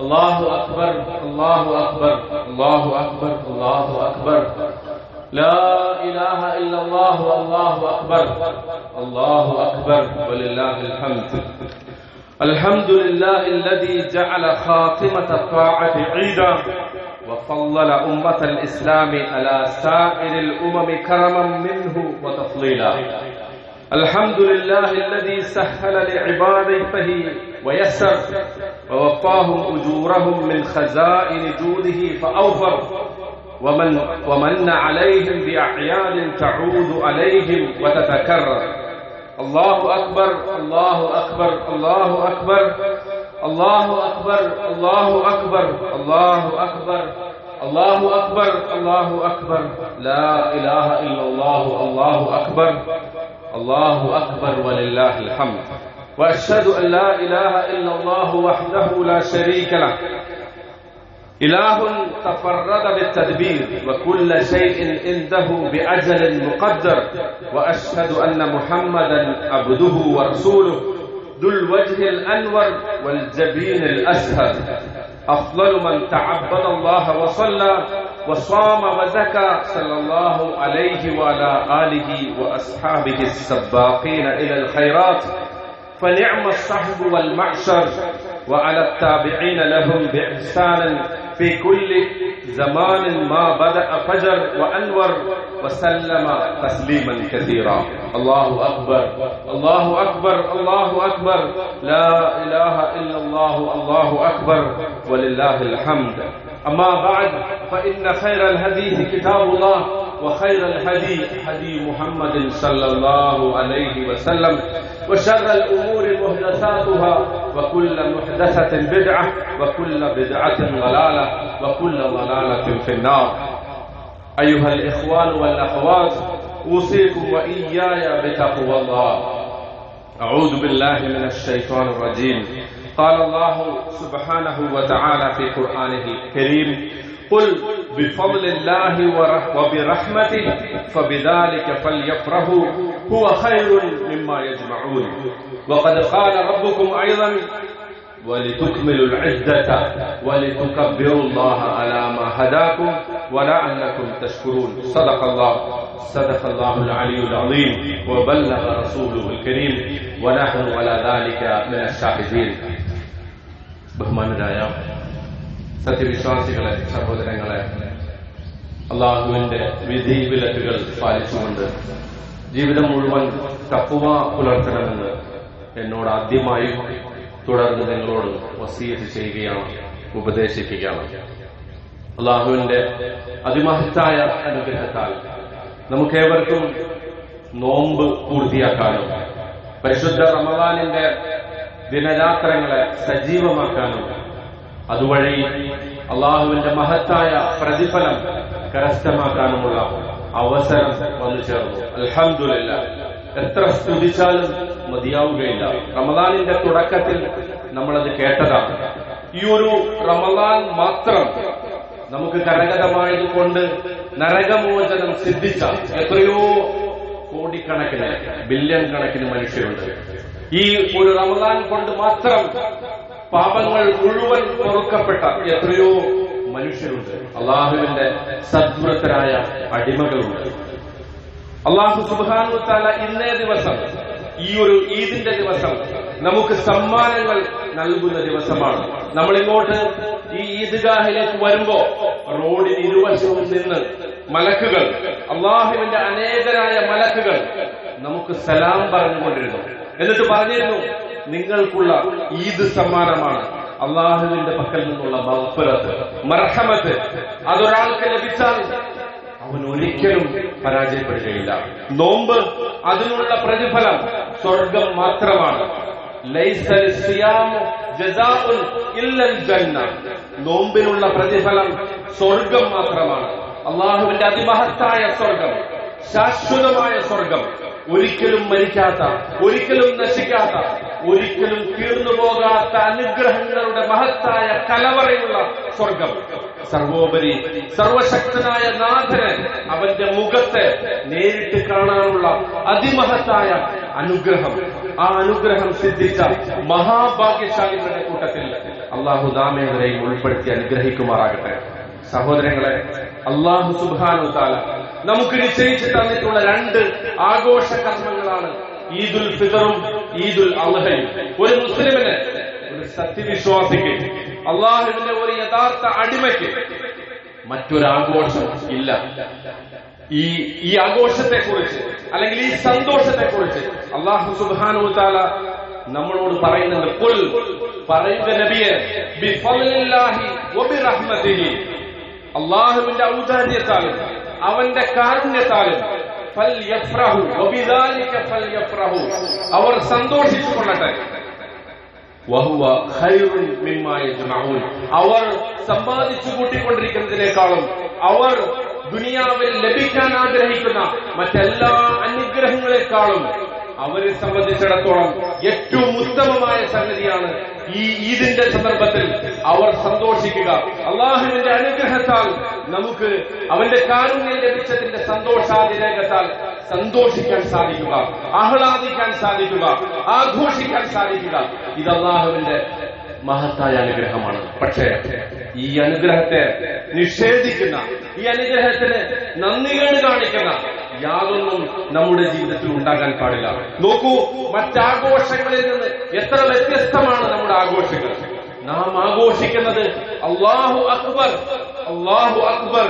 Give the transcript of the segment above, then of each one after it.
الله أكبر الله أكبر الله أكبر الله أكبر. لا إله إلا الله والله أكبر الله أكبر. ولله الحمد. الحمد لله الذي جعل خاتمة الطاعة عيدا وفضل أمة الإسلام على سائر الأمم كرما منه وتفضيلا. الحمد لله الذي سهل لعباده ويسر ووفاهم أجورهم من خزائن جوده فأوفر ومن ومن عليهم بأعياد تعود عليهم وتتكرر. الله أكبر الله أكبر الله أكبر الله أكبر الله أكبر الله أكبر الله أكبر الله أكبر. لا إله إلا الله الله أكبر. الله أكبر ولله الحمد وأشهد أن لا إله إلا الله وحده لا شريك له إله تفرد بالتدبير وكل شيء عنده بأجل مقدر وأشهد أن محمدا عبده ورسوله ذو الوجه الأنور والجبين الأسهل أفضل من تعبد الله وصلى وصام وزكى صلى الله عليه وعلى آله وأصحابه السباقين إلى الخيرات. فنعم الصحب والمعشر. وعلى التابعين لهم بإحسان في كل زمان ما بدأ فجر وأنور وسلم تسليما كثيرا. الله أكبر. الله أكبر. الله أكبر. لا إله إلا الله. الله أكبر. ولله الحمد. أما بعد فإن خير الحديث كتاب الله وخير الهدي هدي محمد صلى الله عليه وسلم. وشر الأمور محدثاتها وكل محدثة بدعة وكل بدعة ضلالة وكل ضلالة في النار. أيها الإخوان والأخوات أوصيكم وإياي بتقوى الله. أعوذ بالله من الشيطان الرجيم. قال الله سبحانه وتعالى في قرآنه الكريم قل بفضل الله وبرحمته فبذلك فليفرحوا. هو خير مما يجمعون. وقد قال ربكم أيضا ولتكملوا العدة ولتكبروا الله على ما هداكم ولعلكم تشكرون. صدق الله صدق الله العلي العظيم وبلغ رسوله الكريم. ونحن على ذلك من الشاهدين. بهمان الآيات സത്യവിശ്വാസികളെ സഹോദരങ്ങളെ അള്ളാഹുവിന്റെ വിധി വിലക്കുകൾ പാലിച്ചുകൊണ്ട് ജീവിതം മുഴുവൻ തപ്പുവ പുലർത്തണമെന്ന് എന്നോട് ആദ്യമായി തുടർന്ന് നിങ്ങളോട് വസീയത്ത് ചെയ്യുകയാണ് ഉപദേശിക്കുകയാണ്. അള്ളാഹുവിന്റെ അതിമഹത്തായ അനുഗ്രഹത്താൽ നമുക്കേവർക്കും നോമ്പ് പൂർത്തിയാക്കാനും പരിശുദ്ധ റമദാനിന്റെ ദിനരാത്രങ്ങളെ സജീവമാക്കാനും അതുവഴി അള്ളാഹുവിന്റെ മഹത്തായ പ്രതിഫലം കരസ്ഥമാക്കാനുമുള്ള അവസരം വന്നു ചേർന്നു. അലഹദില്ല എത്ര സ്തുതിച്ചാലും മതിയാവുകയില്ല. റമദാനിന്റെ തുടക്കത്തിൽ നമ്മളത് കേട്ടതാണ്. ഈ ഒരു റമദാൻ മാത്രം നമുക്ക് കരകതമായതുകൊണ്ട് നരകമോചനം സിദ്ധിച്ച എത്രയോ കോടിക്കണക്കിന് ബില്യൺ കണക്കിന് മനുഷ്യരുണ്ട്. ഈ ഒരു റമദാൻ കൊണ്ട് മാത്രം പാപങ്ങൾ മുഴുവൻ പൊറുക്കപ്പെട്ട എത്രയോ മനുഷ്യരുണ്ട്. അള്ളാഹുവിന്റെ സദ്വൃത്തരായ അടിമകളുണ്ട്. അള്ളാഹു സുബാനുത്താല താല ഇന്നേ ദിവസം ഈ ഒരു ഈദിന്റെ ദിവസം നമുക്ക് സമ്മാനങ്ങൾ നൽകുന്ന ദിവസമാണ്. നമ്മൾ ഇങ്ങോട്ട് ഈ ഈദ്ഗാഹിലേക്ക് വരുമ്പോ റോഡിന് ഇരുവശവും നിന്ന് മലക്കുകൾ അള്ളാഹുവിന്റെ അനേകരായ മലക്കുകൾ നമുക്ക് സലാം പറഞ്ഞുകൊണ്ടിരുന്നു. എന്നിട്ട് പറഞ്ഞിരുന്നു നിങ്ങൾക്കുള്ള ഈദ് സമ്മാനമാണ്. അള്ളാഹുവിന്റെ പക്കൽ നിന്നുള്ള മഹ്ഫിറത്ത് മർഹമത്ത്. അതൊരാൾക്ക് ലഭിച്ചാൽ അവൻ ഒരിക്കലും പരാജയപ്പെടുകയില്ല. നോമ്പ് അതിനുള്ള പ്രതിഫലം സ്വർഗം മാത്രമാണ്. നോമ്പിനുള്ള പ്രതിഫലം സ്വർഗം മാത്രമാണ്. അള്ളാഹുവിന്റെ അതിമഹത്തായ സ്വർഗം ശാശ്വതമായ സ്വർഗം. ഒരിക്കലും മരിക്കാത്ത ഒരിക്കലും നശിക്കാത്ത ഒരിക്കലും തീർന്നു പോകാത്ത അനുഗ്രഹങ്ങളുടെ മഹത്തായ കലവറയുള്ള സ്വർഗം. സർവോപരി സർവശക്തനായ നാഥന് അവന്റെ മുഖത്തെ നേരിട്ട് കാണാനുള്ള അതിമഹത്തായ അനുഗ്രഹം. ആ അനുഗ്രഹം സിദ്ധിച്ച മഹാഭാഗ്യശാലികളുടെ കൂട്ടത്തിൽ അള്ളാഹു നാമേവരെയും ഉൾപ്പെടുത്തി അനുഗ്രഹിക്കുമാറാകട്ടെ. സഹോദരങ്ങളെ അള്ളാഹു സുബാനു താല നമുക്ക് നിശ്ചയിച്ചു തന്നിട്ടുള്ള രണ്ട് ആഘോഷ കർമ്മങ്ങളാണ് ഈദുൽ ഫിതറും ഈദുൽ അള്ളഹയും ഒരു മുസ്ലിമിന് ഒരു സത്യവിശ്വാസിക്ക് അള്ളാഹുവിന്റെ ഒരു യഥാർത്ഥ അടിമയ്ക്ക് മറ്റൊരാഘോഷം ഇല്ല. ഈ ഈ ആഘോഷത്തെ കുറിച്ച് അല്ലെങ്കിൽ ഈ സന്തോഷത്തെ കുറിച്ച് അള്ളാഹു സുബാനു താല നമ്മളോട് പറയുന്നുണ്ട്. കുൽ പറയുക നബിയെ അള്ളാഹുവിന്റെ ഔദാര്യത്താലും അവന്റെ കാരുണ്യത്താലും അവർ സന്തോഷിച്ചു കൊള്ളട്ടെ അവർ സമ്പാദിച്ചു കൂട്ടിക്കൊണ്ടിരിക്കുന്നതിനേക്കാളും അവർ ദുനിയാവിൽ ലഭിക്കാൻ ആഗ്രഹിക്കുന്ന മറ്റെല്ലാ അനുഗ്രഹങ്ങളെക്കാളും അവരെ സംബന്ധിച്ചിടത്തോളം ഏറ്റവും ഉത്തമമായ സംഗതിയാണ് ഈ ഈദിന്റെ സന്ദർഭത്തിൽ അവർ സന്തോഷിക്കുക. അള്ളാഹുവിന്റെ അനുഗ്രഹത്താൽ നമുക്ക് അവന്റെ കാരുണ്യം ലഭിച്ചതിന്റെ സന്തോഷാതിരേഖത്താൽ സന്തോഷിക്കാൻ സാധിക്കുക ആഹ്ലാദിക്കാൻ സാധിക്കുക ആഘോഷിക്കാൻ സാധിക്കുക. ഇത് അള്ളാഹുവിന്റെ മഹത്തായ അനുഗ്രഹമാണ്. പക്ഷേ ഈ അനുഗ്രഹത്തെ നിഷേധിക്കുന്ന ഈ അനുഗ്രഹത്തിന് നന്ദികേട് കാണിക്കുന്ന യാതൊന്നും നമ്മുടെ ജീവിതത്തിൽ ഉണ്ടാകാൻ പാടില്ല. നോക്കൂ മറ്റാഘോഷങ്ങളിൽ നിന്ന് എത്ര വ്യത്യസ്തമാണ് നമ്മുടെ ആഘോഷങ്ങൾ. നാം ആഘോഷിക്കുന്നത് അള്ളാഹു അക്ബർ അള്ളാഹു അക്ബർ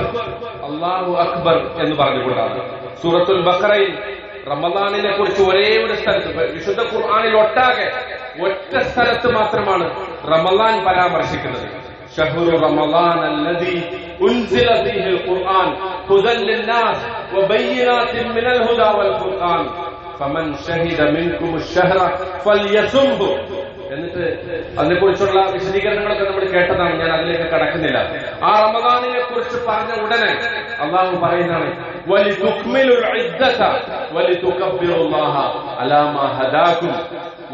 അള്ളാഹു അക്ബർ എന്ന് പറഞ്ഞുകൊണ്ടാണ്. സൂറത്തുൽ ബക്രയിൽ റമദാനിനെ കുറിച്ച് ഒരേ ഒരു സ്ഥലത്ത് വിശുദ്ധ ഖുർആാനിൽ ഒട്ടാകെ ഒറ്റ സ്ഥലത്ത് മാത്രമാണ് റമദാൻ പരാമർശിക്കുന്നത്. شهر رمضان الذي أنزل فيه القرآن هدى للناس وبينات من الهدى والفرقان فمن شهد منكم الشهر فليصمه എന്നിട്ട് അതിനെക്കുറിച്ചുള്ള വിശദീകരണങ്ങളൊക്കെ നമ്മൾ കേട്ടതാണ് ഞാൻ അതിലേക്ക് കടക്കുന്നില്ല ആ റമദാനിനെ കുറിച്ച് പറഞ്ഞ ഉടനെ അള്ളാഹു പറയുന്നതാണ് വലി തുക്മിലുൽ ഇദ്ദത വലി തുകബ്ബിറുല്ലാഹ അലാ മാ ഹദാകും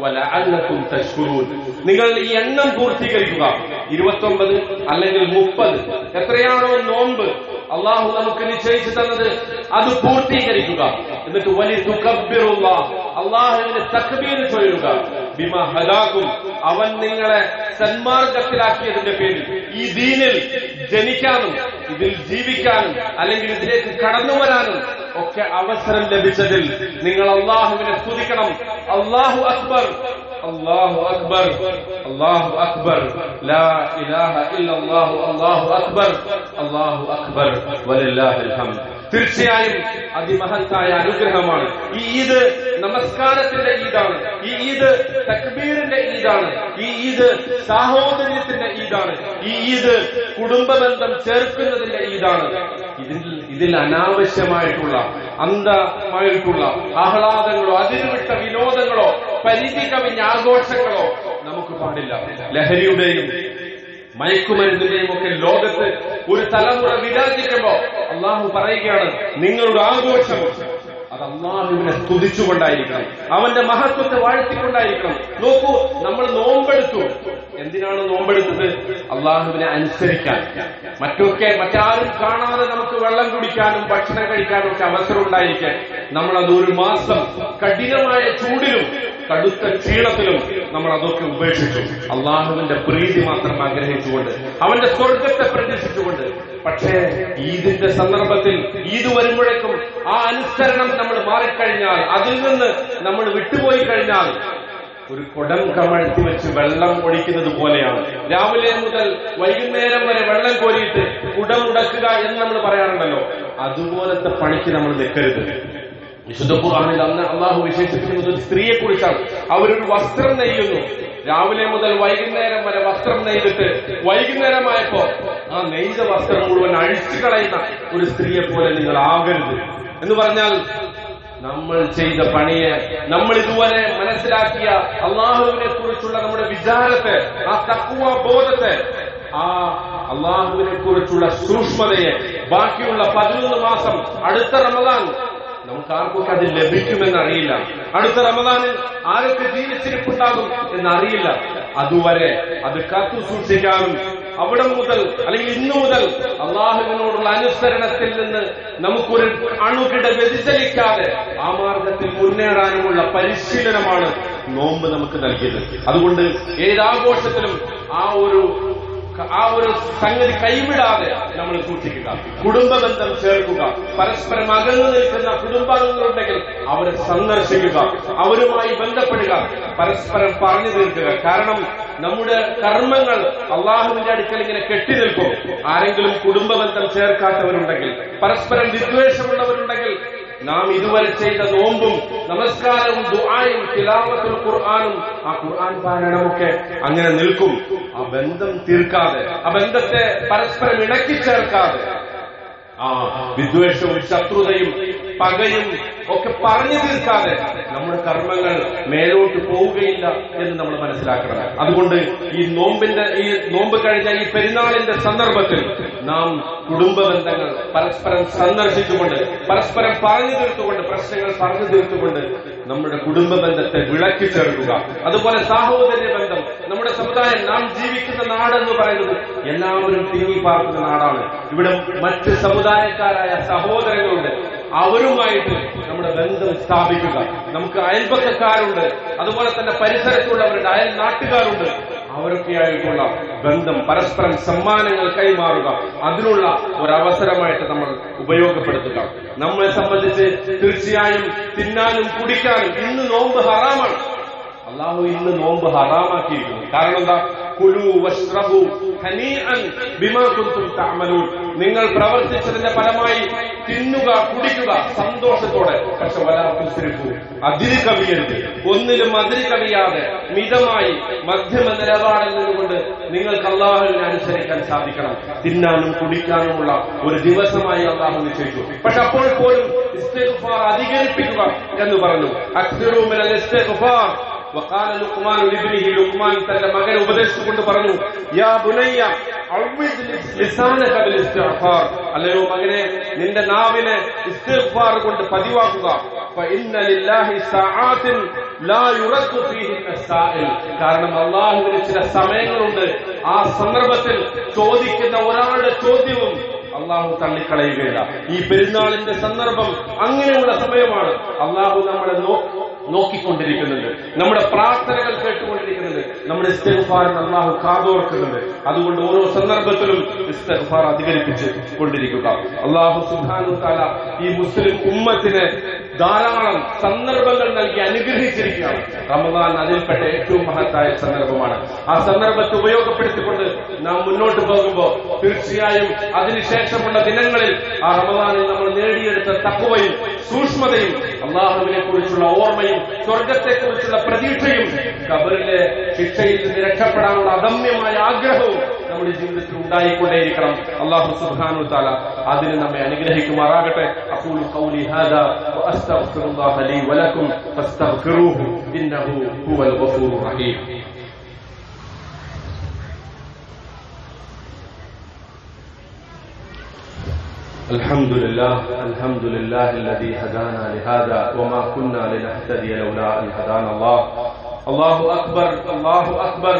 വലഅല്ലകും തഷ്കുറൂൻ നിങ്ങൾ ഈ എണ്ണം പൂർത്തീകരിക്കുക ഇരുപത്തൊമ്പത് അല്ലെങ്കിൽ മുപ്പത്. എത്രയാണോ നോമ്പ്. അള്ളാഹു നമുക്ക് നിശ്ചയിച്ചു തന്നത് അത് പൂർത്തീകരിക്കുക. എന്നിട്ട് വലിയ തുക്കബിറുള്ള അള്ളാഹുവിന് തക്ബീർ ചൊല്ലുക. ബിമ ഹദാക്കും അവൻ നിങ്ങളെ സന്മാർഗത്തിലാക്കിയതിന്റെ പേരിൽ ഈ ദീനിൽ ജനിക്കാനും ഇതിൽ ജീവിക്കാനും അല്ലെങ്കിൽ ഇതിലേക്ക് കടന്നു വരാനും ഒക്കെ അവസരം ലഭിച്ചതിൽ നിങ്ങൾ അള്ളാഹുവിനെ സ്തുതിക്കണം. അള്ളാഹു അക്ബർ. അള്ളാഹു അക്ബർ അള്ളാഹു അക്ബർ ലാ ഇലാഹ ഇല്ലല്ലാഹു അള്ളാഹു അക്ബർ അള്ളാഹു അക്ബർ വലില്ലാഹിൽ ഹംദ് തീർച്ചയായും അതിമഹത്തായ അനുഗ്രഹമാണ്. ഈ ഈദ് നമസ്കാരത്തിന്റെ ഈദാണ്. ഈ ഈദ് തക്ബീറിന്റെ ഈദാണ്. ഈ ഈദ് സാഹോദര്യത്തിന്റെ ഈദാണ്. ഈ ഈദ് കുടുംബബന്ധം ചേർക്കുന്നതിന്റെ ഈദാണ്. ഇതിൽ ഇതിൽ അനാവശ്യമായിട്ടുള്ള അന്ധമായിട്ടുള്ള ആഹ്ലാദങ്ങളോ അതിരുവിട്ട വിനോദങ്ങളോ പരിധി കവിഞ്ഞ ആഘോഷങ്ങളോ നമുക്ക് പാടില്ല ലഹരിയുടെയും മയക്കുമരുന്നിന്റെയും ഒക്കെ ലോകത്ത് ഒരു തലമുറ വിരാജിക്കുമ്പോ അള്ളാഹു പറയുകയാണ് നിങ്ങളുടെ ആഘോഷം അത് അള്ളാഹുവിനെ സ്തുതിച്ചുകൊണ്ടായിരിക്കണം. അവന്റെ മഹത്വത്തെ വാഴ്ത്തിക്കൊണ്ടായിരിക്കണം. നോക്കൂ നമ്മൾ നോമ്പെടുത്തു. എന്തിനാണ് നോമ്പെടുത്തത്? അള്ളാഹുവിനെ അനുസരിക്കാൻ. മറ്റൊക്കെ മറ്റാരും കാണാതെ നമുക്ക് വെള്ളം കുടിക്കാനും ഭക്ഷണം കഴിക്കാനും ഒക്കെ അവസരം ഉണ്ടായിരിക്കാൻ. നമ്മൾ അത് ഒരു മാസം കഠിനമായ ചൂടിലും കടുത്ത ക്ഷീണത്തിലും നമ്മൾ അതൊക്കെ ഉപേക്ഷിച്ചു. അള്ളാഹുവിന്റെ പ്രീതി മാത്രം ആഗ്രഹിച്ചുകൊണ്ട് അവന്റെ സ്വർഗത്തെ പ്രതീക്ഷിച്ചുകൊണ്ട് പക്ഷേ ഈദിന്റെ സന്ദർഭത്തിൽ ഈദ് വരുമ്പോഴേക്കും ആ അനുസരണം നമ്മൾ മാറിക്കഴിഞ്ഞാൽ അതിൽ നിന്ന് നമ്മൾ വിട്ടുപോയി കഴിഞ്ഞാൽ ഒരു കുടം കമഴ്ത്തി വെച്ച് വെള്ളം ഒഴിക്കുന്നത് പോലെയാണ്. രാവിലെ മുതൽ വൈകുന്നേരം വരെ വെള്ളം കോരിയിട്ട് കുടം ഉടക്കുക എന്ന് നമ്മൾ പറയാറുണ്ടല്ലോ. അതുപോലത്തെ പണിക്ക് നമ്മൾ നിൽക്കരുത്. വിശുദ്ധ ഖുർആനിൽ അന്ന് അള്ളാഹു വിശേഷിപ്പിക്കുന്നത് സ്ത്രീയെ കുറിച്ചാണ് അവരൊരു വസ്ത്രം നെയ്യുന്നു. രാവിലെ മുതൽ വൈകുന്നേരം വരെ വസ്ത്രം നെയ്തിട്ട് വൈകുന്നേരമായപ്പോ ആ നെയ്ത വസ്ത്രം മുഴുവൻ അഴിച്ചു കളയുന്ന ഒരു സ്ത്രീയെ പോലെ നിങ്ങൾ ആകരുത്. എന്ന് പറഞ്ഞാൽ നമ്മൾ ചെയ്ത പണിയെ നമ്മൾ ഇതുവരെ മനസ്സിലാക്കിയ അള്ളാഹുവിനെ കുറിച്ചുള്ള നമ്മുടെ വിചാരത്തെ ആ തക്കുവ ബോധത്തെ ആ അള്ളാഹുവിനെ കുറിച്ചുള്ള സൂക്ഷ്മതയെ ബാക്കിയുള്ള പതിനൊന്ന് മാസം അടുത്ത റമദാൻ നമുക്ക് ആർക്കൊക്കെ അത് ലഭിക്കുമെന്ന് അറിയില്ല. അടുത്ത റമദാനിൽ ആരൊക്കെ ജീവിച്ചിരിപ്പുണ്ടാകും എന്നറിയില്ല. അതുവരെ അത് കാത്തു സൂക്ഷിക്കാനും അവിടെ മുതൽ അല്ലെങ്കിൽ ഇന്നു മുതൽ അള്ളാഹുവിനോടുള്ള അനുസരണത്തിൽ നിന്ന് നമുക്കൊരു അണുകിട വ്യതിചലിക്കാതെ ആ മാർഗത്തിൽ മുന്നേറാനുമുള്ള പരിശീലനമാണ് നോമ്പ് നമുക്ക് നൽകിയത്. അതുകൊണ്ട് ഏതാഘോഷത്തിലും ആ ഒരു ആ ഒരു സംഗതി കൈവിടാതെ നമ്മൾ സൂക്ഷിക്കുക. കുടുംബബന്ധം ചേർക്കുക. പരസ്പരം അകന്നു നിൽക്കുന്ന കുടുംബാംഗങ്ങളുണ്ടെങ്കിൽ അവരെ സന്ദർശിക്കുക. അവരുമായി ബന്ധപ്പെടുക. പരസ്പരം പറഞ്ഞു തീർക്കുക. കാരണം നമ്മുടെ കർമ്മങ്ങൾ അള്ളാഹുവിന്റെ അടുക്കൽ ഇങ്ങനെ കെട്ടി നിൽക്കും. ആരെങ്കിലും കുടുംബബന്ധം ചേർക്കാത്തവരുണ്ടെങ്കിൽ പരസ്പരം വിദ്വേഷമുള്ളവരുണ്ടെങ്കിൽ നാം ഇതുവരെ ചെയ്ത നോമ്പും നമസ്കാരവും ദുആയും തിലാവത്തുൽ ഖുർആാനും ആ ഖുർആൻ പാരായണമൊക്കെ അങ്ങനെ നിൽക്കും. ആ ബന്ധം തീർക്കാതെ ആ ബന്ധത്തെ പരസ്പരം ഇണക്കി ചേർക്കാതെ ആ വിദ്വേഷവും ശത്രുതയും പകയും ഒക്കെ പറഞ്ഞു തീർക്കാതെ നമ്മുടെ കർമ്മങ്ങൾ മേലോട്ട് പോവുകയില്ല എന്ന് നമ്മൾ മനസ്സിലാക്കണം. അതുകൊണ്ട് ഈ നോമ്പിന്റെ ഈ നോമ്പ് കഴിഞ്ഞ ഈ പെരുന്നാളിന്റെ സന്ദർഭത്തിൽ നാം കുടുംബ ബന്ധങ്ങൾ പരസ്പരം സന്ദർശിച്ചുകൊണ്ട് പരസ്പരം പറഞ്ഞു തീർത്തുകൊണ്ട് പ്രശ്നങ്ങൾ പറഞ്ഞു തീർത്തുകൊണ്ട് നമ്മുടെ കുടുംബ ബന്ധത്തെ വിളക്കി ചേർക്കുക. അതുപോലെ സാഹോദര്യ ബന്ധം നമ്മുടെ സമുദായം നാം ജീവിക്കുന്ന നാടെന്ന് പറയുന്നത് എല്ലാവരും തിങ്ങി പാർക്കുന്ന നാടാണ്. ഇവിടെ മറ്റ് സമുദായക്കാരായ സഹോദരങ്ങളുണ്ട്. അവരുമായിട്ട് നമ്മുടെ ബന്ധം സ്ഥാപിക്കുക. നമുക്ക് അയൽപക്കക്കാരുണ്ട് അതുപോലെ തന്നെ പരിസരത്തുള്ളവരുടെ അയൽ നാട്ടുകാരുണ്ട്. അവരൊക്കെയായിട്ടുള്ള ബന്ധം പരസ്പരം സമ്മാനങ്ങൾ കൈമാറുക. അതിനുള്ള ഒരവസരമായിട്ട് നമ്മൾ ഉപയോഗപ്പെടുത്തുക. നമ്മളെ സംബന്ധിച്ച് തീർച്ചയായും തിന്നാനും കുടിക്കാനും ഇന്ന് നോമ്പ് ഹറാമാണ്. അള്ളാഹു ഇന്ന് നോമ്പ് ഹറാമാക്കിയിരിക്കുന്നു കാരണം എന്താ? നിങ്ങൾ പ്രവർത്തിച്ചതിന്റെ ഫലമായി തിന്നുക കുടിക്കുക സന്തോഷത്തോടെ. പക്ഷെ വലാത്തുസ്രിഫു അതിരി കവിയരുത്. ഒന്നിലും അതിരി കവിയാതെ മിതമായി മധ്യമ നിലപാടിൽ നിന്നുകൊണ്ട് നിങ്ങൾക്ക് അള്ളാഹുവിനെ അനുസരിക്കാൻ സാധിക്കണം. തിന്നാനും കുടിക്കാനുമുള്ള ഒരു ദിവസമായി അള്ളാഹു നിശ്ചയിച്ചു. പക്ഷെ അപ്പോൾ പോലും അധികരിപ്പിക്കുക എന്ന് പറഞ്ഞു. അക്സിറൂമിനൽ വക്കാല ലുക്മാൻ ലിബ്നിഹി ലുക്മാൻ തന്റെ മകനെ ഉപദേശിച്ചുകൊണ്ട് പറഞ്ഞു യാ ബുനയ്യ അല്ലയോ മകനെ നിന്റെ നാവിനെ ഇസ്തിഗ്ഫാർ കൊണ്ട് പതിവാക്കുക. കാരണം അള്ളാഹുവിന് ചില സമയങ്ങളുണ്ട്. ആ സന്ദർഭത്തിൽ ചോദിക്കുന്ന ഒരാളുടെ ചോദ്യവും അള്ളാഹു തള്ളിക്കളയുകയില്ല. ഈ പെരുന്നാളിന്റെ സന്ദർഭം അങ്ങനെയുള്ള സമയമാണ്. അള്ളാഹു നമ്മളെ നോക്കിക്കൊണ്ടിരിക്കുന്നുണ്ട്. നമ്മുടെ പ്രാർത്ഥനകൾ കേട്ടുകൊണ്ടിരിക്കുന്നുണ്ട്. നമ്മുടെ ഇസ്തഫാർ അള്ളാഹു കാതോർക്കുന്നുണ്ട്. അതുകൊണ്ട് ഓരോ സന്ദർഭത്തിലും ഇസ്തഫാർ അധികരിപ്പിച്ച് കൊണ്ടിരിക്കുക. അള്ളാഹു സുഹാനു താല ഈ മുസ്ലിം ഉമ്മത്തിന് ധാരാളം സന്ദർഭങ്ങൾ നൽകി അനുഗ്രഹിച്ചിരിക്കുകയാണ്. റമദാൻ അതിൽപ്പെട്ട ഏറ്റവും മഹത്തായ സന്ദർഭമാണ്. ആ സന്ദർഭത്തെ ഉപയോഗപ്പെടുത്തിക്കൊണ്ട് നാം മുന്നോട്ട് പോകുമ്പോൾ തീർച്ചയായും അതിനുശേഷമുള്ള ദിനങ്ങളിൽ ആ റമദാനിൽ നമ്മൾ നേടിയെടുത്ത തക്കുവയും സൂക്ഷ്മതയും അള്ളാഹുവിനെ കുറിച്ചുള്ള ഓർമ്മയും സ്വർഗത്തെ കുറിച്ചുള്ള പ്രതീക്ഷയും കബറിലെ ശിക്ഷയിൽ നിന്ന് രക്ഷപ്പെടാനുള്ള അദമ്യമായ ആഗ്രഹവും നമ്മുടെ ജീവിതത്തിൽ ഉണ്ടായിക്കൊണ്ടേയിരിക്കണം. അള്ളാഹു സുബ്ഹാനഹു തആല അതിന് നമ്മെ അനുഗ്രഹിക്കുമാറാകട്ടെ. അഖൂലു ഖൗലി ഹാദാ വഅസ്തഗ്ഫിറുല്ലാഹ ലീ ഇന്നഹു ഹുവൽ ഗഫൂറുർ റഹീം. الحمد لله الحمد لله الذي هدانا لهذا وما كنا لنهتدي لولا ان هدانا الله. الله اكبر الله اكبر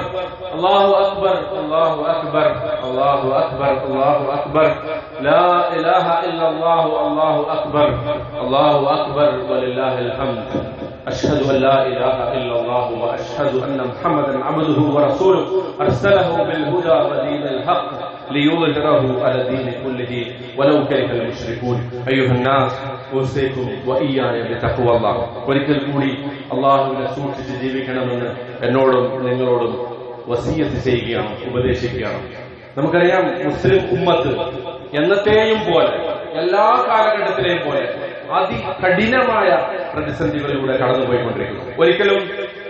الله اكبر الله اكبر الله اكبر الله اكبر لا اله الا الله الله اكبر الله اكبر ولله الحمد. أشهد أن لا إله إلا الله وأشهد أن محمدا عبده ورسوله. أرسله بالهدى ودين الحق. ليظهره على الدين كله ولو كره المشركون أيها الناس أوصيكم وإياي بتقوى الله ഒരിക്കൽ കൂടി അള്ളാഹുവിനെ സൂക്ഷിച്ച് ജീവിക്കണമെന്ന് എന്നോടും നിങ്ങളോടും വസീയത്ത് ചെയ്യുകയാണ് ഉപദേശിക്കുകയാണ് നമുക്കറിയാം മുസ്ലിം ഉമ്മത്ത് എന്നത്തെയും പോലെ എല്ലാ കാലഘട്ടത്തിലെയും പോലെ അതികഠിനമായ പ്രതിസന്ധികളിലൂടെ കടന്നുപോയിക്കൊണ്ടിരിക്കുന്നു ഒരിക്കലും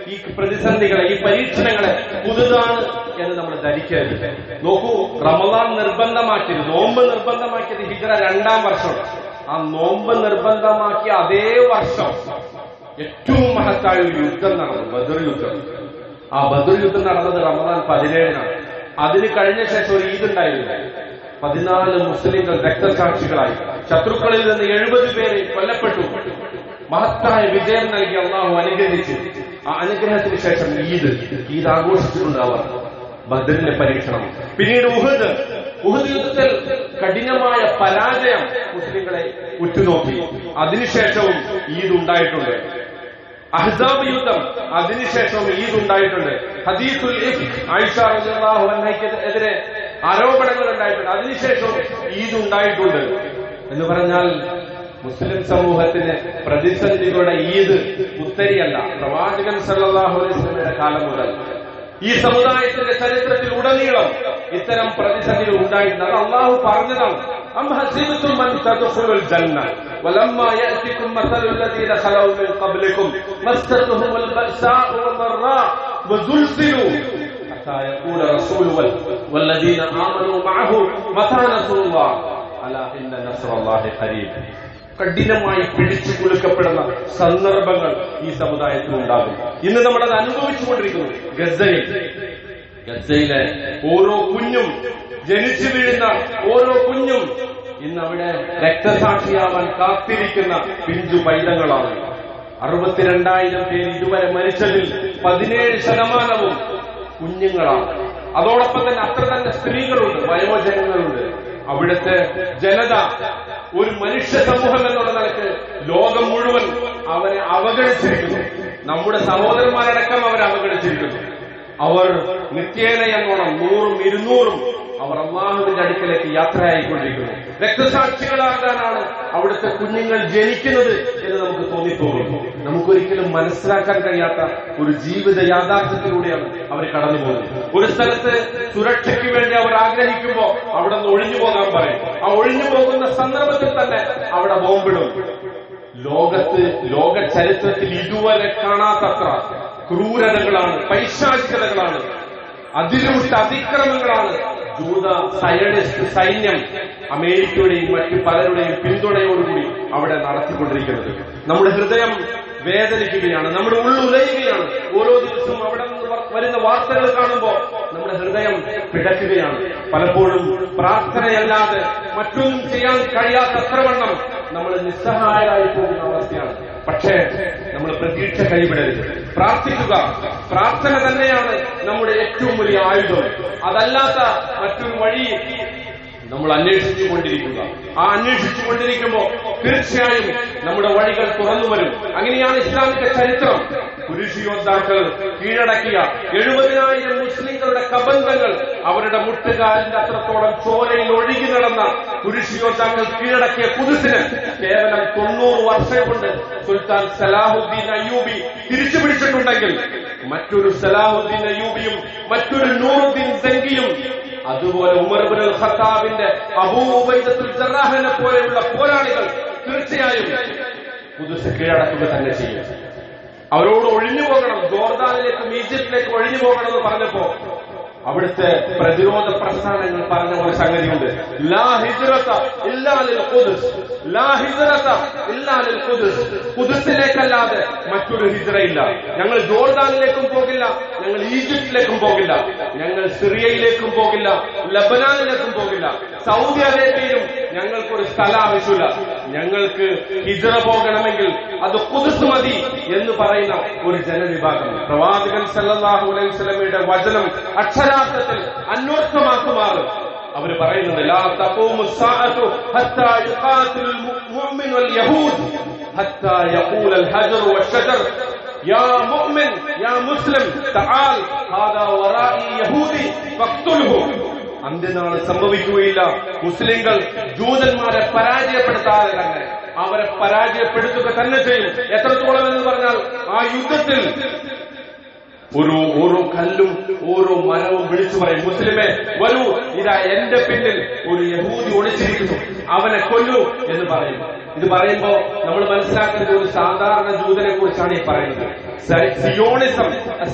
ഈ പ്രതിസന്ധികളെ ഈ പരീക്ഷണങ്ങളെ പുതുതാണ് എന്ന് നമ്മൾ ധരിക്കരുത്. നോക്കൂ റമദാൻ നിർബന്ധമാക്കിയത് നോമ്പ് നിർബന്ധമാക്കിയത് ഹിജറ രണ്ടാം വർഷം ആ നോമ്പ് നിർബന്ധമാക്കിയ അതേ വർഷം ഏറ്റവും മഹത്തായ ഒരു യുദ്ധം നടന്നു ബദർ യുദ്ധം. ആ ബദർ യുദ്ധം നടന്നത് റമദാൻ പതിനേഴിനാണ്. അതിന് കഴിഞ്ഞ ശേഷം ഒരു ഈദ് ഉണ്ടായിരുന്നു. പതിനാല് മുസ്ലിങ്ങൾ രക്തസാക്ഷികളായി. ശത്രുക്കളിൽ നിന്ന് എഴുപത് പേരെ കൊല്ലപ്പെട്ടു. മഹത്തായ വിജയം നൽകി അള്ളാഹു അനുഗ്രഹിച്ചു. ആ അനുഗ്രഹത്തിന് ശേഷം ഈദ് ഈദ് ആഘോഷിച്ചിട്ടുണ്ട് അവർ ബദറിന്റെ പരീക്ഷണം. പിന്നീട് ഉഹദ്. ഉഹദ് യുദ്ധത്തിൽ കഠിനമായ പരാജയം മുസ്ലിങ്ങളെ ഉറ്റുനോക്കി. അതിനുശേഷവും ഈദ് ഉണ്ടായിട്ടുണ്ട്. അഹ്സാബ് യുദ്ധം അതിനുശേഷവും ഈദ് ഉണ്ടായിട്ടുണ്ട്. ഹദീസുൽ എതിരെ ആരോപണങ്ങൾ ഉണ്ടായിട്ടുണ്ട്. അതിനുശേഷവും ഈദ് ഉണ്ടായിട്ടുണ്ട്. എന്ന് പറഞ്ഞാൽ മുസ്ലിം സമൂഹത്തിന് പ്രതിസന്ധികളുടെ ഈദ് ഉത്തരിയല്ല പ്രവാചകൻ സല്ലല്ലാഹു അലൈഹി വസല്ലമയുടെ കാലം മുതൽ ഈ സമുദായത്തിന്റെ ചരിത്രത്തിൽ ഉടനീളം ഇത്തരം പ്രതിസന്ധികൾ ഉണ്ടായിട്ടുണ്ട് അത് അള്ളാഹു പറഞ്ഞതാണ് أم حسبتم أن تدخلوا الجنة ولما يأتكم مثل الذين خلوا من قبلكم مستهم البأساء والضراء وزلزلوا حتى يقول رسول وال- والذين آمنوا معه متى نصر الله ألا إن نصر الله قريب കഠിനമായി പിടിച്ചു കുലുക്കപ്പെടുന്ന സന്ദർഭങ്ങൾ ഈ സമുദായത്തിൽ ഉണ്ടാകും. ഇന്ന് നമ്മൾ അത് അനുഭവിച്ചുകൊണ്ടിരിക്കുന്നു. ഗസയിൽ. ഗസയിലെ ഓരോ കുഞ്ഞും ജനിച്ചു വീഴുന്ന ഓരോ കുഞ്ഞും ഇന്ന് അവിടെ രക്തസാക്ഷിയാവാൻ കാത്തിരിക്കുന്ന പിഞ്ചു പൈതങ്ങളാണ്. അറുപത്തിരണ്ടായിരം പേര് ഇതുവരെ മരിച്ചതിൽ പതിനേഴ് ശതമാനവും കുഞ്ഞുങ്ങളാണ്. അതോടൊപ്പം തന്നെ അത്ര തന്നെ സ്ത്രീകളുണ്ട് വയോജനങ്ങളുണ്ട്. അവിടുത്തെ ജനത ഒരു മനുഷ്യ സമൂഹം എന്നുള്ള നിലയ്ക്ക് ലോകം മുഴുവൻ അവരെ അവഗണിച്ചിരിക്കുന്നു. നമ്മുടെ സഹോദരന്മാരടക്കം അവരെ അവഗണിച്ചിരിക്കുന്നു. അവർ നിത്യേന എന്നോണം നൂറും ഇരുന്നൂറും അവർ അള്ളാഹുവിന്റെ അടുക്കലേക്ക് യാത്രയായിക്കൊണ്ടിരിക്കുന്നു. രക്തസാക്ഷികളാകാനാണ് അവിടുത്തെ കുഞ്ഞുങ്ങൾ ജനിക്കുന്നത് എന്ന് നമുക്ക് തോന്നിപ്പോകും. നമുക്കൊരിക്കലും മനസ്സിലാക്കാൻ കഴിയാത്ത ഒരു ജീവിത യാഥാർത്ഥ്യത്തിലൂടെയാണ് അവർ കടന്നു പോകുന്നത് ഒരു സ്ഥലത്ത് സുരക്ഷയ്ക്ക് വേണ്ടി അവർ ആഗ്രഹിക്കുമ്പോൾ അവിടെ നിന്ന് ഒഴിഞ്ഞു പോകാൻ പറയും. ആ ഒഴിഞ്ഞു പോകുന്ന സന്ദർഭത്തിൽ തന്നെ അവിടെ ബോംബിടും. ലോകത്ത് ലോക ചരിത്രത്തിൽ ഇതുവരെ കാണാത്തത്ര ക്രൂരതകളാണ് പൈശാചികതകളാണ്. അതിരുവിട്ട അതിക്രമങ്ങളാണ് ജൂത സയണിസ്റ്റ് സൈന്യം അമേരിക്കയുടെയും മറ്റു പലരുടെയും പിന്തുണയോടുകൂടി അവിടെ നടത്തിക്കൊണ്ടിരിക്കുന്നത്. നമ്മുടെ ഹൃദയം വേദനിക്കുകയാണ് നമ്മുടെ ഉള്ളുലയുകയാണ് ഓരോ ദിവസവും അവിടെ നിന്ന് വരുന്ന വാർത്തകൾ കാണുമ്പോൾ നമ്മുടെ ഹൃദയം പിടയ്ക്കുകയാണ്. പലപ്പോഴും പ്രാർത്ഥനയല്ലാതെ മറ്റൊന്നും ചെയ്യാൻ കഴിയാത്തത്രവണ്ണം നമ്മൾ നിസ്സഹായരായി പോകുന്ന അവസ്ഥയാണ്. പക്ഷേ നമ്മൾ പ്രതീക്ഷ കൈവിടരുത്. പ്രാർത്ഥിക്കുക. പ്രാർത്ഥന തന്നെയാണ് നമ്മുടെ ഏറ്റവും വലിയ ആയുധം. അതല്ലാത്ത മറ്റൊരു വഴി നമ്മൾ അന്വേഷിച്ചു കൊണ്ടിരിക്കുക ആ അന്വേഷിച്ചു കൊണ്ടിരിക്കുമ്പോൾ തീർച്ചയായും നമ്മുടെ വഴികൾ തുറന്നു വരും. അങ്ങനെയാണ് ഇസ്ലാമിക ചരിത്രം. കുരിശ് യോദ്ധാക്കൾ കീഴടക്കിയ എഴുപതിനായിരം മുസ്ലിങ്ങളുടെ കബന്ധങ്ങൾ അവരുടെ മുട്ടുകാലിന്റെ അത്രത്തോളം ചോരയിൽ ഒഴുകി നടന്ന കുരിശ് യോദ്ധാക്കൾ കീഴടക്കിയ കുതിസിന് കേവലം തൊണ്ണൂറ് വർഷം കൊണ്ട് സുൽത്താൻ സലാഹുദ്ദീൻ അയ്യൂബി തിരിച്ചു പിടിച്ചിട്ടുണ്ടെങ്കിൽ മറ്റൊരു സലാഹുദ്ദീൻ അയ്യൂബിയും മറ്റൊരു നൂറുദ്ദീൻ സംഗിയും അതുപോലെ ഉമർബുൽ ഖത്താബിന്റെ അബൂബൈദത്തുൽ ജറാഹനെ പോലെയുള്ള പോരാളികൾ തീർച്ചയായും കുതിസ് കീഴടക്കുക തന്നെ ചെയ്യും. അവരോട് ഒഴിഞ്ഞു പോകണം. ജോർദാനിലേക്കും ഈജിപ്തിലേക്കും ഒഴിഞ്ഞു പോകണം എന്ന് പറഞ്ഞപ്പോ അവിടുത്തെ പ്രതിരോധ പ്രസ്ഥാനങ്ങൾ പറഞ്ഞ ഒരു സംഗതിയുണ്ട്. ഖുദ്സിലേക്കല്ലാതെ മറ്റൊരു ഹിജ്റയില്ല ഞങ്ങൾ ജോർദാനിലേക്കും പോകില്ല ഞങ്ങൾ ഈജിപ്തിലേക്കും പോകില്ല ഞങ്ങൾ സിറിയയിലേക്കും പോകില്ല ലബനാനിലേക്കും പോകില്ല. സൗദി അറേബ്യയിലും ഞങ്ങൾക്കൊരു സ്ഥലം ആവശ്യമില്ല ഞങ്ങൾക്ക് ഹിജ്റ പോകണമെങ്കിൽ അത് കുതിസ് മതി എന്ന് പറയുന്ന ഒരു ജനവിഭാഗം പ്രവാചകൻ സല്ലല്ലാഹു അലൈഹി വസല്ലമയുടെ വചനം അക്ഷരാർത്ഥത്തിൽ അന്വർത്ഥമാക്കുമാറ് അവർ പറയുന്നുണ്ട് ലാ തഖൂമു സാഅതു ഹത്താ യുഖാതിൽ മുഅ്മിൻ വൽ യഹൂദ് ഹത്താ യഖൂൽ അൽ ഹജർ വശജർ يا مؤمن يا مسلم تعال هذا ورائي يهودي فاقتله അന്ത്യനാൾ സംഭവിക്കുകയില്ല. മുസ്ലിങ്ങൾ ജൂതന്മാരെ പരാജയപ്പെടുത്താതെ തന്നെ അവരെ പരാജയപ്പെടുത്തുക തന്നെ ചെയ്യും. എത്രത്തോളം എന്ന് പറഞ്ഞാൽ ആ യുദ്ധത്തിൽ ഒരു ഓരോ കല്ലും ഓരോ മരവും വിളിച്ചു പറയും മുസ്ലിമെ വരൂ. ഇതാ എന്റെ പിന്നിൽ ഒരു യഹൂദി ഒളിച്ചിരിക്കുന്നു. അവനെ കൊല്ലൂ എന്ന് പറയും. ഇത് പറയുമ്പോ നമ്മൾ മനസ്സിലാക്കുന്നത് ഒരു സാധാരണ ജൂതനെ കുറിച്ചാണ് ഈ പറയുന്നത്. സിയോണിസം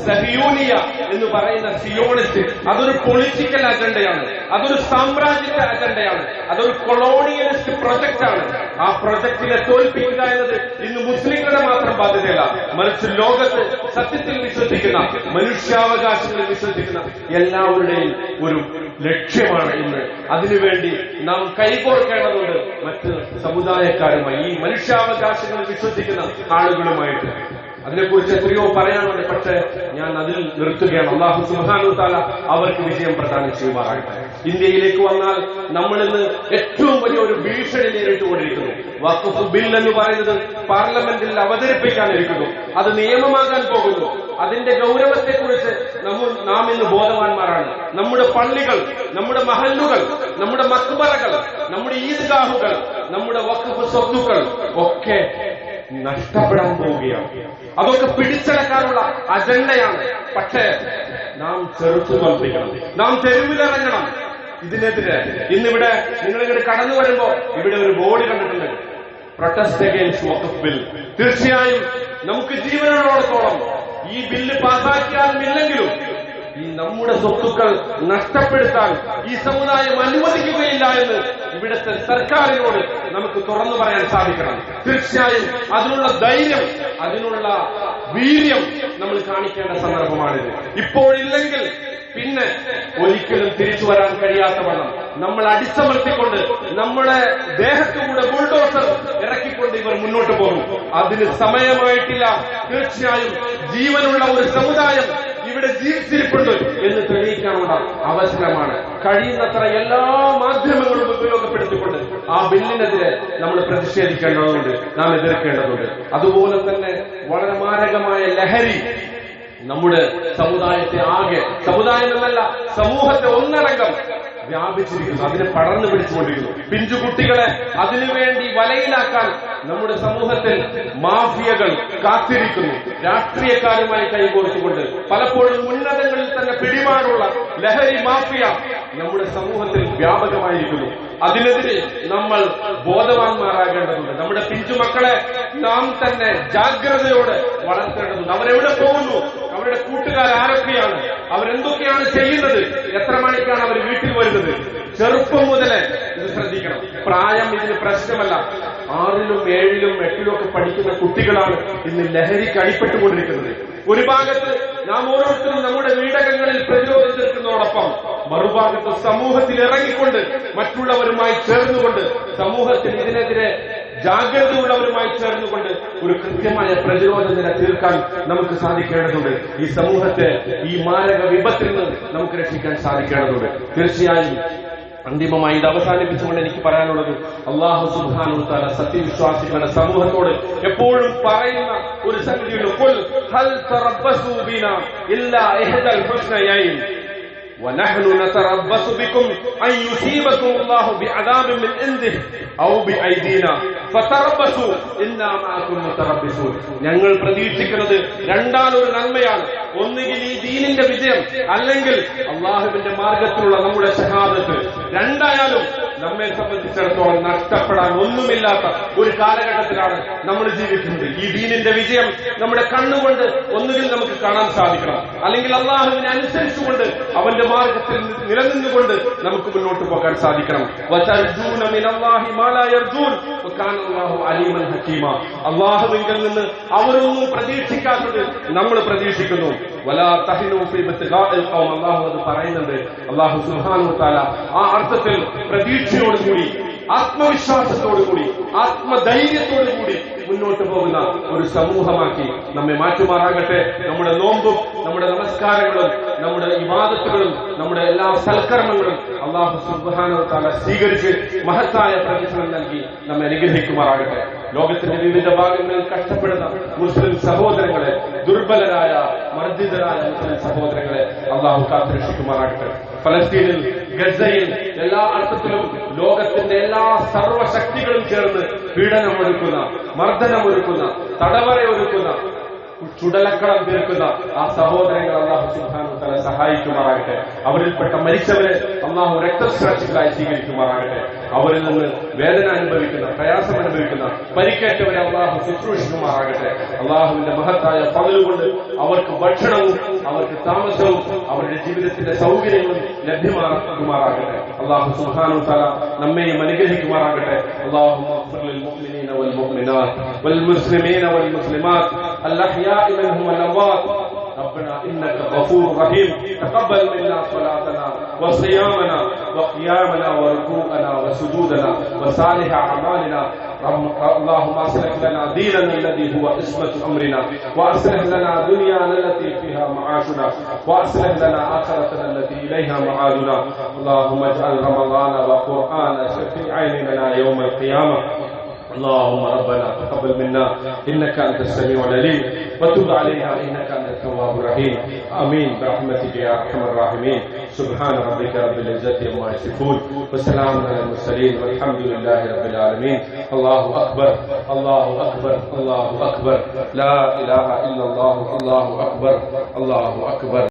സഹിയോനിയ എന്ന് പറയുന്ന സിയോണിസ്റ്റ് അതൊരു പൊളിറ്റിക്കൽ അജണ്ടയാണ് അതൊരു സാമ്രാജ്യത്വ അജണ്ടയാണ് അതൊരു കൊളോണിയലിസ്റ്റ് പ്രൊജക്ട് ആണ്. ആ പ്രൊജക്ടിനെ തോൽപ്പിക്കുക എന്നത് ഇന്ന് മുസ്ലിങ്ങളുടെ മാത്രം ബാധ്യതയല്ല. മറിച്ച് ലോകത്ത് സത്യത്തിൽ വിശ്വസിക്കുന്ന മനുഷ്യാവകാശങ്ങളിൽ വിശ്വസിക്കുന്ന എല്ലാവരുടെയും ഒരു ലക്ഷ്യമാണ് ഇന്ന്. അതിനുവേണ്ടി നാം കൈകോർക്കേണ്ടതുണ്ട് മറ്റ് സമുദായക്കാരുമായി. ഈ മനുഷ്യാവകാശങ്ങളിൽ വിശ്വസിക്കുന്ന ആളുകളുമായിട്ട്. അതിനെക്കുറിച്ച് എത്രയോ പറയാനുണ്ട് പക്ഷേ ഞാൻ അതിൽ നിർത്തുകയാണ്. അള്ളാഹു സുഹാനു താല അവർക്ക് വിജയം പ്രദാനം ചെയ്യുമാറാകട്ടെ. ഇന്ത്യയിലേക്ക് വന്നാൽ നമ്മൾ ഇന്ന് ഏറ്റവും വലിയ ഒരു ഭീഷണി നേരിട്ടുകൊണ്ടിരിക്കുന്നു. വഖഫ് ബിൽ എന്ന് പറയുന്നത് പാർലമെന്റിൽ അവതരിപ്പിക്കാനിരിക്കുന്നു. അത് നിയമമാകാൻ പോകുന്നു. അതിന്റെ ഗൗരവത്തെക്കുറിച്ച് നാം ഇന്ന് ബോധവാന്മാരാണ്. നമ്മുടെ പള്ളികൾ നമ്മുടെ മഹല്ലുകൾ നമ്മുടെ മക്ബറകൾ നമ്മുടെ ഈദ്ഗാഹുകൾ നമ്മുടെ വഖഫ് സ്വത്തുക്കൾ ഒക്കെ നഷ്ടപ്പെടാൻ പോവുകയാണ്. അതൊക്കെ പിടിച്ചെടുക്കാനുള്ള അജണ്ടയാണ്. പക്ഷേ നാം ചെറുത്തു തോൽപ്പിക്കണം നാം തെരുവിലിറങ്ങണം. ഇതിനെതിരെ ഇന്നിവിടെ നിങ്ങളിങ്ങോട്ട് കടന്നു വരുമ്പോ ഇവിടെ ഒരു ബോർഡ് കണ്ടിട്ടുണ്ട്. പ്രൊട്ടസ്റ്റ് അഗൈൻസ്റ്റ് വഖഫ് ബിൽ തീർച്ചയായും നമുക്ക് ജീവനുള്ളോടത്തോളം ഈ ബില്ല് പാസാക്കിയാലുമില്ലെങ്കിലും ഈ നമ്മുടെ സ്വത്തുക്കൾ നഷ്ടപ്പെടുത്താൻ ഈ സമുദായം അനുവദിക്കുകയില്ല എന്ന് ഇവിടുത്തെ സർക്കാരിനോട് നമുക്ക് തുറന്നു പറയാൻ സാധിക്കണം. തീർച്ചയായും അതിനുള്ള ധൈര്യം അതിനുള്ള വീര്യം നമ്മൾ കാണിക്കേണ്ട സന്ദർഭമാണിത്. ഇപ്പോഴില്ലെങ്കിൽ പിന്നെ ഒരിക്കലും തിരിച്ചു വരാൻ കഴിയാത്ത വണ്ണം. നമ്മൾ അടിച്ചമർത്തിക്കൊണ്ട് നമ്മുടെ ദേഹത്തുകൂടെ ബുൾഡോസർ ഇറക്കിക്കൊണ്ട് ഇവർ മുന്നോട്ട് പോകും. അതിന് സമയമായിട്ടില്ല. തീർച്ചയായും ജീവനുള്ള ഒരു സമുദായം ഇവിടെ ജീവിച്ചിരിപ്പുണ്ട് എന്ന് തെളിയിക്കാനുള്ള അവസരമാണ്. കഴിയുന്നത്ര എല്ലാ മാധ്യമങ്ങളും ഉപയോഗപ്പെടുത്തിക്കൊണ്ട് ആ ബില്ലിനെതിരെ നമ്മൾ പ്രതിഷേധിക്കേണ്ടതുണ്ട് നാം എതിർക്കേണ്ടതുണ്ട്. അതുപോലെ തന്നെ വളരെ മാരകമായ ലഹരി നമ്മുടെ സമുദായത്തെ ആകെ സമുദായം എന്നല്ല സമൂഹത്തെ ഒന്നടങ്കം വ്യാപിച്ചിരിക്കുന്നു. അതിനെ പടർന്നു പിടിച്ചുകൊണ്ടിരിക്കുന്നു. പിഞ്ചുകുട്ടികളെ അതിനുവേണ്ടി വലയിലാക്കാൻ നമ്മുടെ സമൂഹത്തിൽ മാഫിയകൾ കാത്തിരിക്കുന്നു. രാഷ്ട്രീയക്കാരുമായി കൈകോർത്തുകൊണ്ട് പലപ്പോഴും ഉന്നതങ്ങളിൽ തന്നെ പിടിമാറുള്ള ലഹരി മാഫിയ നമ്മുടെ സമൂഹത്തിൽ വ്യാപകമായിരിക്കുന്നു. അതിനെതിരെ നമ്മൾ ബോധവാന്മാരാകേണ്ടതുണ്ട്. നമ്മുടെ പിഞ്ചുമക്കളെ നാം തന്നെ ജാഗ്രതയോടെ വളർത്തേണ്ടതുണ്ട്. അവരെവിടെ പോകുന്നു? അവരുടെ കൂട്ടുകാർ ആരൊക്കെയാണ്? അവരെന്തൊക്കെയാണ് ചെയ്യുന്നത്? എത്ര മണിക്കാണ് അവർ വീട്ടിൽ വരുന്നത്? ചെറുപ്പം മുതലേ ഇത് ശ്രദ്ധിക്കണം. പ്രായം ഇതിന് പ്രശ്നമല്ല. ആറിലും ഏഴിലും എട്ടിലും ഒക്കെ പഠിക്കുന്ന കുട്ടികളാണ് ഇന്ന് ലഹരിക്ക് അടിപ്പെട്ടുകൊണ്ടിരിക്കുന്നത്. ഒരു ഭാഗത്ത് നാം ഓരോരുത്തരും നമ്മുടെ വീടകങ്ങളിൽ പ്രതിരോധം തീർക്കുന്നതോടൊപ്പം മറുഭാഗത്ത് സമൂഹത്തിൽ ഇറങ്ങിക്കൊണ്ട് മറ്റുള്ളവരുമായി ചേർന്നുകൊണ്ട് സമൂഹത്തിൽ ഇതിനെതിരെ ജാഗ്രതയുള്ളവരുമായി ചേർന്നുകൊണ്ട് ഒരു കൃത്യമായ പ്രതിരോധ നില തീർക്കാൻ നമുക്ക് സാധിക്കേണ്ടതുണ്ട്. ഈ സമൂഹത്തെ ഈ മാരക വിപത്തിൽ നിന്ന് നമുക്ക് രക്ഷിക്കാൻ സാധിക്കേണ്ടതുണ്ട്. തീർച്ചയായും അന്തിമമായി ഇത് അവസാനിപ്പിച്ചുകൊണ്ട് എനിക്ക് പറയാനുള്ളത് അള്ളാഹു സുബ്ഹാനഹു തആല സത്യവിശ്വാസികളുടെ സമൂഹത്തോട് എപ്പോഴും പറയുന്ന ഒരു സംഗതിയുണ്ട്. ونحن نتربص بكم أن يصيبكم الله بعذاب من عنده أو بأيدينا فتربصوا إنا معكم متربصون ഞങ്ങൾ പ്രതീക്ഷിക്കുന്നത് രണ്ടാലൊരു നന്മയാണ് ഒന്നുകിൽ ഈ ദീനിന്റെ വിജയം അല്ലെങ്കിൽ അള്ളാഹുവിന്റെ മാർഗത്തിലുള്ള നമ്മുടെ ഷഹാദത്ത് രണ്ടായാലും നമ്മെ സംബന്ധിച്ചിടത്തോളം നഷ്ടപ്പെടാൻ ഒന്നുമില്ലാത്ത ഒരു കാലഘട്ടത്തിലാണ് നമ്മൾ ജീവിക്കുന്നത്. ഈ ദീനിന്റെ വിജയം നമ്മുടെ കണ്ണുകൊണ്ട് ഒന്നുകിൽ നമുക്ക് കാണാൻ സാധിക്കണം. അല്ലെങ്കിൽ അള്ളാഹുവിനെ അനുസരിച്ചുകൊണ്ട് അവന്റെ മാർഗത്തിൽ നിലനിന്നുകൊണ്ട് നമുക്ക് മുന്നോട്ട് പോകാൻ സാധിക്കണം. അള്ളാഹുവിൽ നിന്ന് അവരൊന്നും പ്രതീക്ഷിക്കാത്തത് നമ്മൾ പ്രതീക്ഷിക്കുന്നു. അല്ലാഹു അത് പറയുന്നുണ്ട്. അല്ലാഹു സുബ്ഹാനഹു തആല ആ അർത്ഥത്തിൽ പ്രതീക്ഷയോടുകൂടി ആത്മവിശ്വാസത്തോടുകൂടി ആത്മധൈര്യത്തോടുകൂടി മുന്നോട്ട് പോകുന്ന ഒരു സമൂഹമാക്കി നമ്മെ മാറ്റുമാറാകട്ടെ. നമ്മുടെ നോമ്പും നമ്മുടെ നമസ്കാരങ്ങളും നമ്മുടെ വിവാദത്തുകളും നമ്മുടെ എല്ലാ സൽക്കർമ്മങ്ങളും അള്ളാഹു സുബ്ഹാനഹു തആല സ്വീകരിച്ച് മഹത്തായ പ്രവചനം നൽകി നമ്മെ അനുഗ്രഹിക്കുമാറാകട്ടെ. ലോകത്തിന്റെ വിവിധ ഭാഗങ്ങളിൽ കഷ്ടപ്പെടുന്ന മുസ്ലിം സഹോദരങ്ങളെ ദുർബലരായ മർദ്ദിതരായ മുസ്ലിം സഹോദരങ്ങളെ അള്ളാഹു കാത്തുരക്ഷിക്കുമാറാകട്ടെ. ഫലസ്തീനിൽ ഗസയിൽ എല്ലാ അർത്ഥത്തിലും ലോകത്തിന്റെ എല്ലാ സർവശക്തികളും ചേർന്ന് പീഡനമൊരുക്കുന്ന മർദ്ദനമൊരുക്കുന്ന തടവറയൊരുക്കുന്ന ചുടലക്കളം തീർക്കുന്ന ആ സഹോദരങ്ങൾ അള്ളാഹു സുബ്ഹാനഹു തആല സഹായിക്കുമാറാകട്ടെ അവരിൽപ്പെട്ട മരിച്ചവരെ അള്ളാഹു രക്തസാക്ഷികളായി സ്വീകരിക്കുമാറാകട്ടെ അവരിൽ നിന്ന് വേദന അനുഭവിക്കുന്ന പ്രയാസം അനുഭവിക്കുന്ന പരിക്കേറ്റവരെ അള്ളാഹു ശുശ്രൂഷിക്കുമാറാകട്ടെ അള്ളാഹുവിന്റെ മഹത്തായ പകലുകൊണ്ട് അവർക്ക് ഭക്ഷണവും അവർക്ക് താമസവും അവരുടെ ജീവിതത്തിന്റെ സൗകര്യങ്ങളും ലഭ്യമാക്കുമാറാകട്ടെ അള്ളാഹു സുബ്ഹാനഹു തആല നമ്മെയും അനുഗ്രഹിക്കുമാറാകട്ടെ അള്ളാഹു للمؤمنين والمؤمنات والمسلمين والمسلمات الأحياء منهم والأموات. ربنا إنك غفور رحيم. تقبل منا صلاتنا وصيامنا وقيامنا وركوعنا وسجودنا وصالح أعمالنا. اللهم اصلح لنا ديننا الذي هو عصمة امرنا واصلح لنا دنيانا التي فيها معاشنا واصلح لنا اخرتنا التي اليها معادنا. اللهم اجعل رمضان وقرآن شفيعين لنا يوم القيامة. اللهم ربنا تقبل منا. إنك أنت السميع العليم. وتب علينا إنك أنت التواب الرحيم. آمين. برحمتك يا أرحم الراحمين. سبحان ربك رب العزة عما يصفون. وسلام على المرسلين. والحمد لله رب العالمين. الله أكبر. الله أكبر. الله أكبر. لا إله إلا الله. الله أكبر. الله أكبر.